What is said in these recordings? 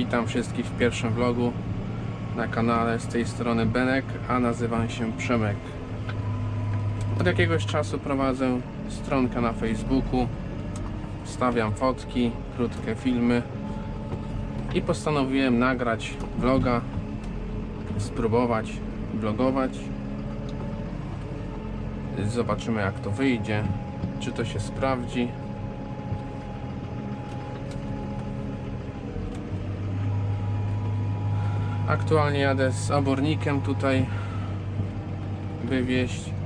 Witam wszystkich w pierwszym vlogu na kanale z tej strony Benek, a nazywam się Przemek. Od jakiegoś czasu prowadzę stronkę na Facebooku, stawiam fotki, krótkie filmy i postanowiłem nagrać vloga, spróbować vlogować. Zobaczymy jak to wyjdzie, czy to się sprawdzi. Aktualnie jadę z obornikiem tutaj wywieźć.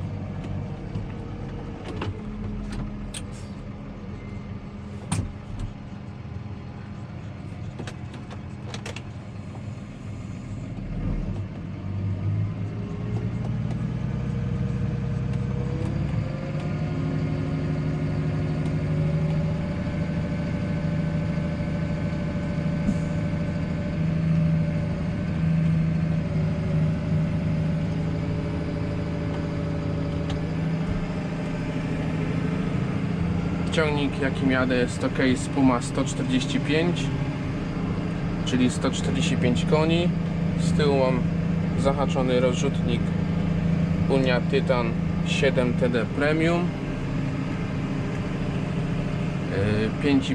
Ciągnik jakim jadę jest to Case Puma 145 czyli 145 koni. Z tyłu mam zahaczony rozrzutnik Unia Titan 7 TD Premium. Yy, 5,5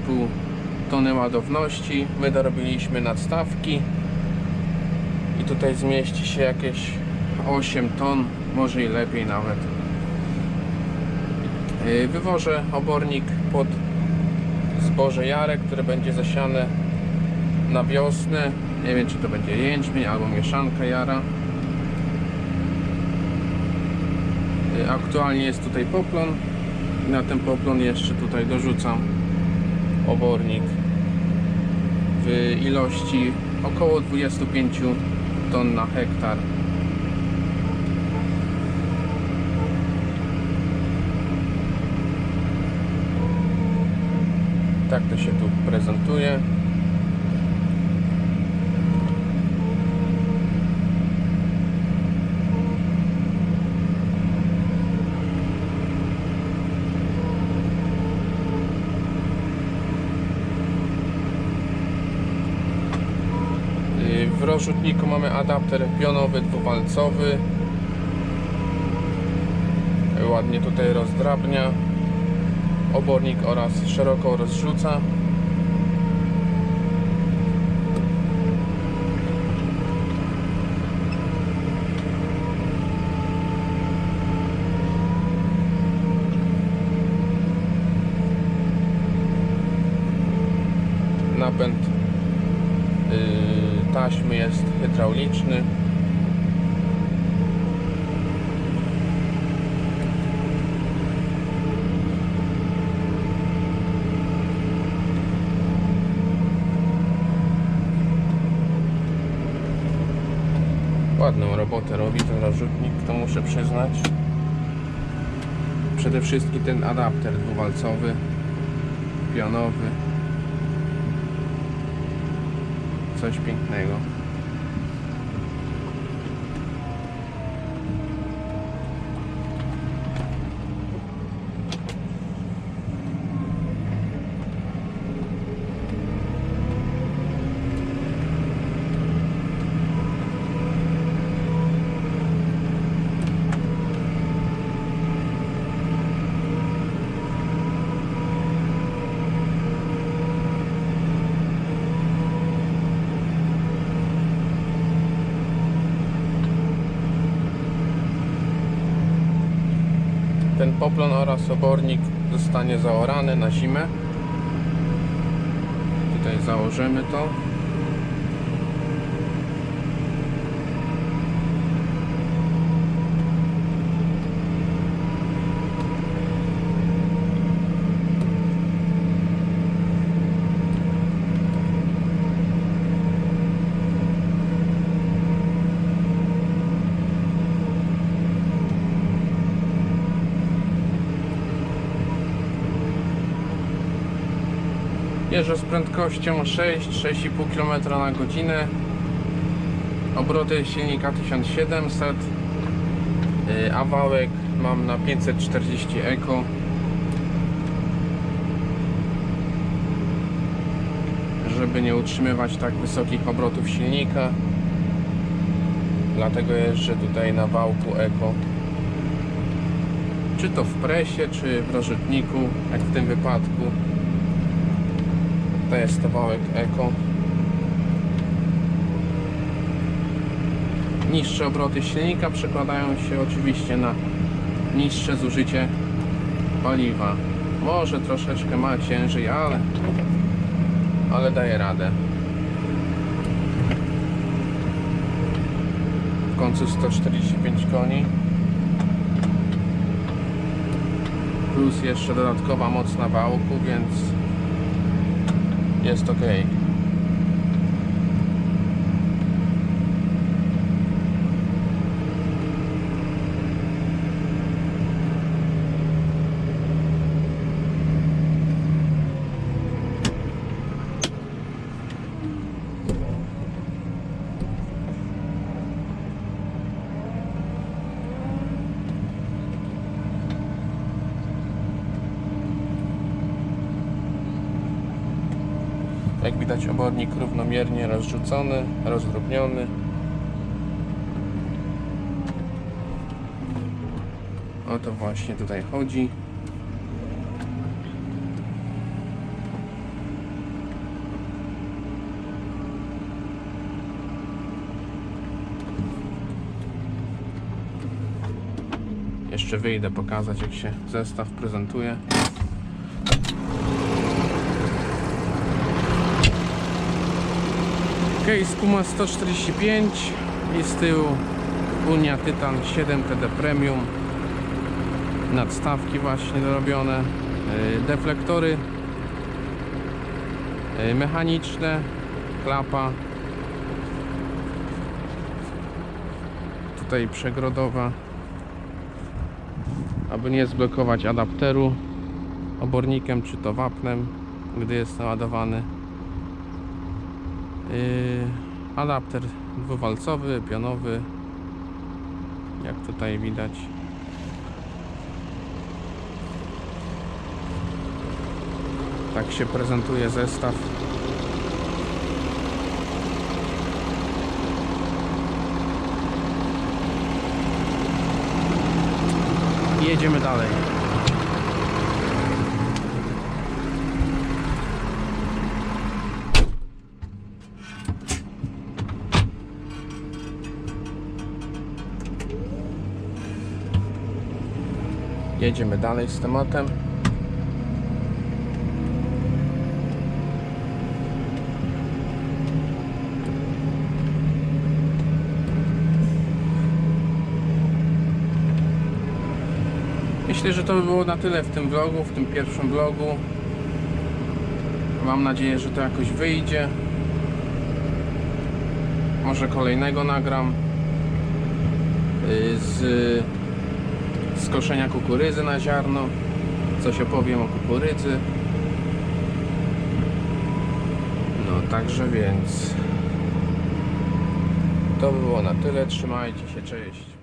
tony ładowności my dorobiliśmy nadstawki i tutaj zmieści się jakieś 8 ton może i lepiej nawet. Yy, Wywożę obornik pod zboże jare, które będzie zasiane na wiosnę. Nie wiem, czy to będzie jęczmień albo mieszanka jara. Yy, Aktualnie jest tutaj poplon na ten poplon jeszcze tutaj dorzucam obornik w ilości około 25 ton na hektar. Tak to się tu prezentuje. Y, W rozrzutniku mamy adapter pionowy dwuwalcowy. Ładnie tutaj rozdrabnia obornik oraz szeroko rozrzuca. Napęd yy, taśmy jest hydrauliczny. Ładną robotę robi ten rozrzutnik, to muszę przyznać. Przede wszystkim ten adapter dwuwalcowy, pionowy. Coś pięknego. Ten poplon oraz obornik zostanie zaorany na zimę. Tutaj założymy to. Jeżdżę z prędkością 6-6,5 km na godzinę. Obroty silnika 1700. Yy, A wałek mam na 540 eko. żeby nie utrzymywać tak wysokich obrotów silnika. Dlatego jeżdżę tutaj na wałku Eko. Czy to w presie, czy w rozrzutniku, jak w tym wypadku. To jest to wałek Eko. Niższe obroty silnika przekładają się oczywiście na niższe zużycie paliwa. Może troszeczkę ma ciężej, ale ale daje radę. W końcu 145 koni. Plus jeszcze dodatkowa moc na wałku, więc jest ok. Widać obornik równomiernie rozrzucony, rozdrobniony. O to właśnie tutaj chodzi. Jeszcze wyjdę pokazać jak się zestaw prezentuje. Case Puma 145 i z tyłu Unia Titan 7 TD Premium. Nadstawki właśnie dorobione. Yy, deflektory. Yy, mechaniczne. Klapa. Tutaj przegrodowa. Aby nie zblokować adapteru obornikiem czy to wapnem gdy jest naładowany adapter dwuwalcowy, pionowy jak tutaj widać. Tak się prezentuje zestaw. Jedziemy dalej Jedziemy dalej z tematem. Myślę, że to by było na tyle w tym vlogu, w tym pierwszym vlogu. Mam nadzieję, że to jakoś wyjdzie. Może kolejnego nagram yy, z skoszenia kukurydzy na ziarno. Coś opowiem o kukurydzy. No, także więc to by było na tyle. Trzymajcie się, cześć.